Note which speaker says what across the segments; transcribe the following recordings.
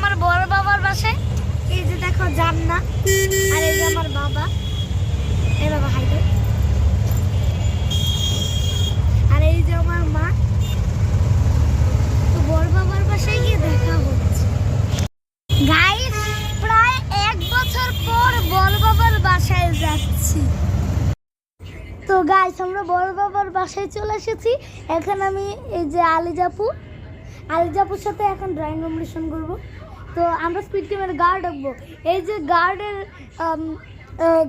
Speaker 1: আমার বড় বাবার বাসায়? এই যে দেখো, জান্না। আর এই যে আমার বাবা। এই বাবা, হাই দে। আর এই যে আমার মা। তো বাবার বাসায় গিয়ে দেখা হচ্ছে। গাইস প্রায় এক বছর পর বড় বাবার বাসায় যাচ্ছি। তো আমরা বড় বাবার বাসায় চলে এসেছি। এখন আমি এই যে আলিজাপু আলিজাপুর সাথে এখন ড্রয়িং কম্পিটিশন করব। তো আমরা স্পিড গেমের গার্ড আঁকবো। এই যে গার্ডের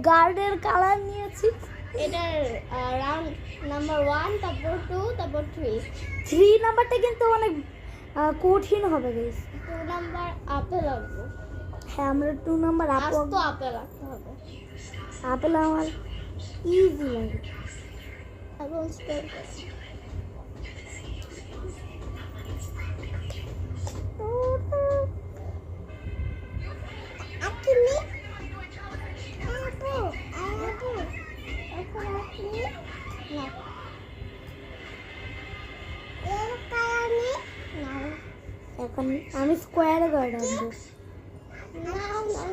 Speaker 1: গার্ডের কালার নিয়েছি।
Speaker 2: এটার রাউন্ড নাম্বার ওয়ান তারপর টু তারপর থ্রি
Speaker 1: থ্রি নাম্বারটা কিন্তু অনেক কঠিন হবে গাইস
Speaker 2: টু নাম্বার আপেল আঁকবো।
Speaker 1: হ্যাঁ আমরা টু নাম্বার
Speaker 2: তো আপেল আঁকতে হবে।
Speaker 1: আপেল আমার ইজি লাগে।
Speaker 2: এবং এখন
Speaker 1: আমি স্কোয়ারে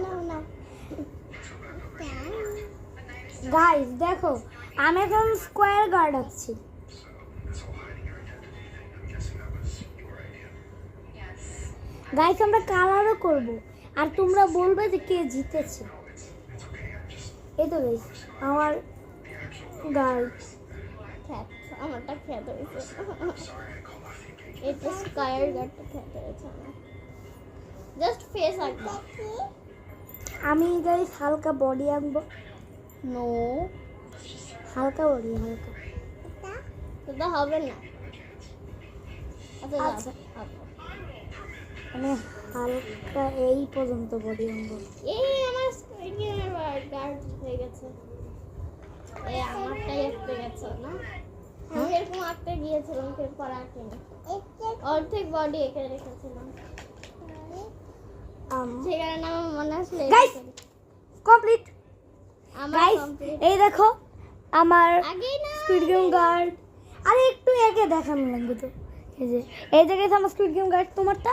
Speaker 2: না না
Speaker 1: গাইস দেখো, আমি এখন স্কোয়ার গার্ড আছি গাইস আমরা কালারও করব। আর তোমরা বলবে যে কে জিতেছে। এই তো গাইস আমার গার্ড
Speaker 2: আমারটা খ্যাত হয়েছে এটা স্কয়ার গার্ডটা খ্যাত হয়েছে আমার জাস্ট ফেস আঁকবো
Speaker 1: আমি গাইস হালকা বডি আনব
Speaker 2: নো
Speaker 1: হালকা বডি হালকা।
Speaker 2: সেটা হবে না। আচ্ছা
Speaker 1: মানে হালকা এই পর্যন্ত বডি আনব
Speaker 2: এই আমার স্ক্রিনের গার্ড হয়ে গেছে। এই আমারটাই আঁকতে গেছে না? আমি এরকম আঁকতে গিয়েছিলাম এরপর আঁকিনি। অর্ধেক বডি এঁকে রেখেছিলাম। সেই কারণে আমার মনে আসলে
Speaker 1: Guys! কমপ্লিট গাইস এই দেখো আমার স্কুইড গেম গার্ড আরে একটু একে দেখানো লাগবে তো। এই যে এই জায়গায় আমার স্কুইড গেম গার্ড তোমারটা?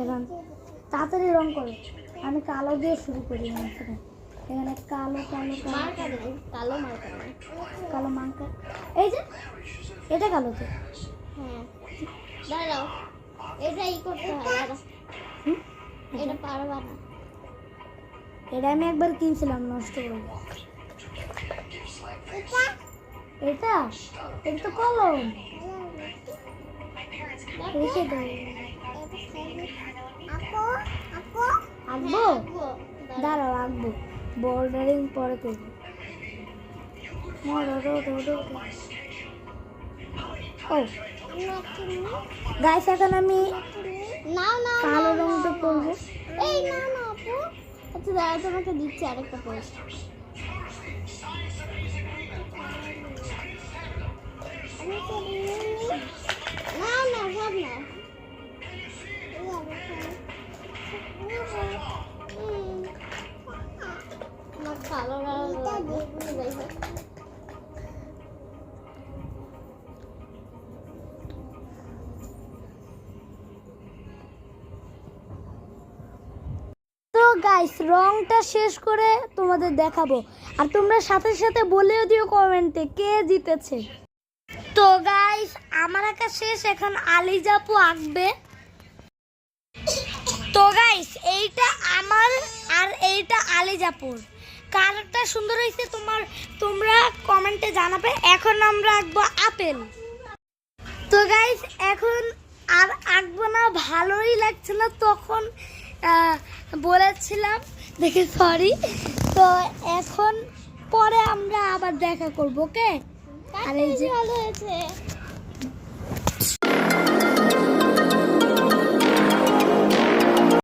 Speaker 1: এখন তাড়াতাড়ি রং করো। আমি কালো দিয়ে শুরু করি। এখানে কালো কালো কালো।
Speaker 2: মার্কার নেই কালো মার্কার নেই
Speaker 1: কালো মাঙ্কা এই যে এটা কালো তো।
Speaker 2: হ্যাঁ দাঁড়াও। এটা ই করতে হয়? এটা পারবা না।
Speaker 1: এটা আমি একবার কিনছিলাম নষ্ট করে। এটা? এটা? তো কলম। রেখে আঁকবো দাঁড়াও। আঁকবো বর্ডারিং পরে করব। গাইস এখন আমি কালো রঙটা করব
Speaker 2: এই না না আপু। আচ্ছা দাঁড়া তোমাকে দিচ্ছি আরেকটা পোস্ট
Speaker 1: গাইস রংটা শেষ করে তোমাদের দেখাবো। আর তোমরা সাথে সাথে বলেও দিও কমেন্টে কে জিতেছে। তো গাইস আমার আঁকা শেষ এখন আলিজাপু আঁকবে। তো গাইস এইটা আমার আর এইটা আলিজাপুর। কারটা সুন্দর হয়েছে, তোমার তোমরা কমেন্টে জানাবে। এখন আমরা আঁকবো আপেল। তো গাইস এখন আর আঁকবো না, ভালোই লাগছে না, তখন বলেছিলাম দেখে সরি তো এখন পরে আমরা আবার দেখা করব ওকে আর এই যে
Speaker 2: ভালো হয়েছে।